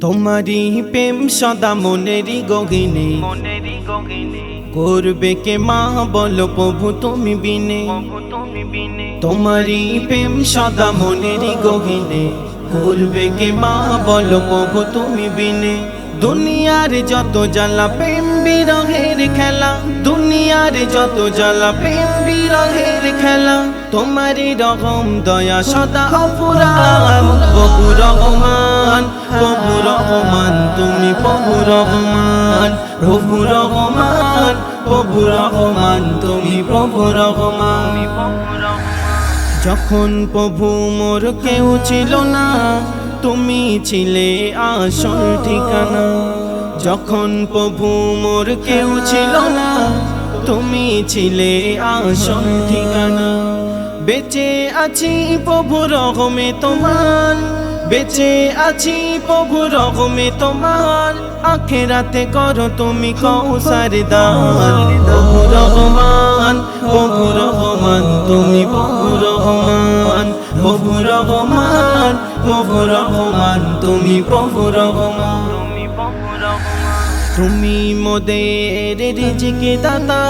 তোমারই প্রেম সদা মনেরই গগিনে। মনেরই গহিনে করবে কে মা বলো প্রভু তুমি বিনে। প্রভু তুমি বিনে। তোমারই প্রেম সদা মনেরই গহিনে করবে কে মা বলো প্রভু তুমি বিনে। দুনিয়ার যত জ্বালা প্রেম বিরহের খেলা। দুনিয়ার যত জ্বালা, প্রেম বিরহের খেলা। তোমারই রকম দয়া, সদা অপুরাণ প্রভু রহমান প্রভু রহমান তুমি প্রভু রহমান প্রভু রহমান প্রভু রহমান তুমি প্রভু রহমান যখন প্রভু মোর কেউ ছিল না, তুমি ছিলে আসল ঠিকানা। যখন প্রভু মোর কেউ ছিল না তুমি ছিলে আসল ঠিকানা। বেঁচে আছি প্রভু রকমে তোমার। বেঁচে আছি প্রভু রকমে তোমার। আখে আখেরাতে করো তুমি কৌসার দান। প্রভু রহমান প্রভু রহমান, তুমি প্রভু রহমান। প্রভু রহমান প্রভু রহমান, তুমি প্রভু রহমান। তুমি মোদের রিজিকে দাতা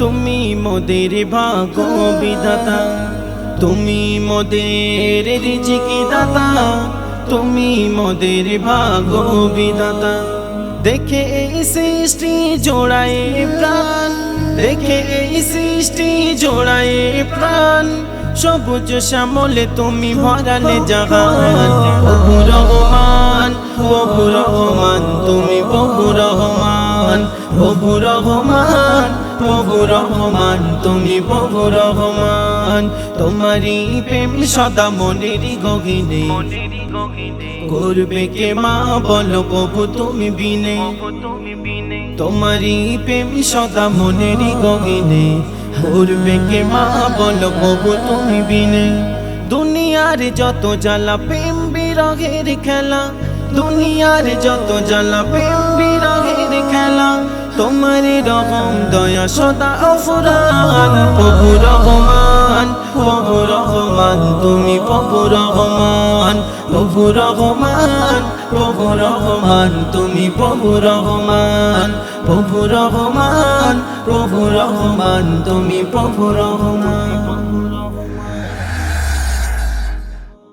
তুমি মোদের ভাগ্য বিধাতা তুমি মোদের রিজিকে দাতা তুমি মোদের ভাগ্য বিধাতা দেখে এই সৃষ্টি জোড়ায় প্রাণ, দেখে এই সৃষ্টি জোড়ায় প্রাণ। সবুজ শ্যামলে তুমি ভরালে জাগান প্রভু রহমান প্রভু রহমান, তুমি রহমান, প্রভু রহমান প্রভু রহমান, তুমি প্রভু রহমান। তোমারই প্রেম সদা মনেরই গহিনে করবে কে মা বলো প্রভু তুমি বিনে। তোমারই প্রেম সদা মনেরই গহিনে করবে কে মা বলো প্রভু তুমি বিনে। দুনিয়ার যত জ্বালা, প্রেম বিরহের খেলা। দুনিয়ার যত জ্বালা, প্রেম খেলা তোমার রকম দয়া, সদা অফুরান প্রভু রহমান প্রভু রহমান, তুমি প্রভু রহমান প্রভু রহমান প্রভু রহমান, তুমি প্রভু রহমান প্রভু রহমান প্রভু রহমান, তুমি প্রভু রহমান।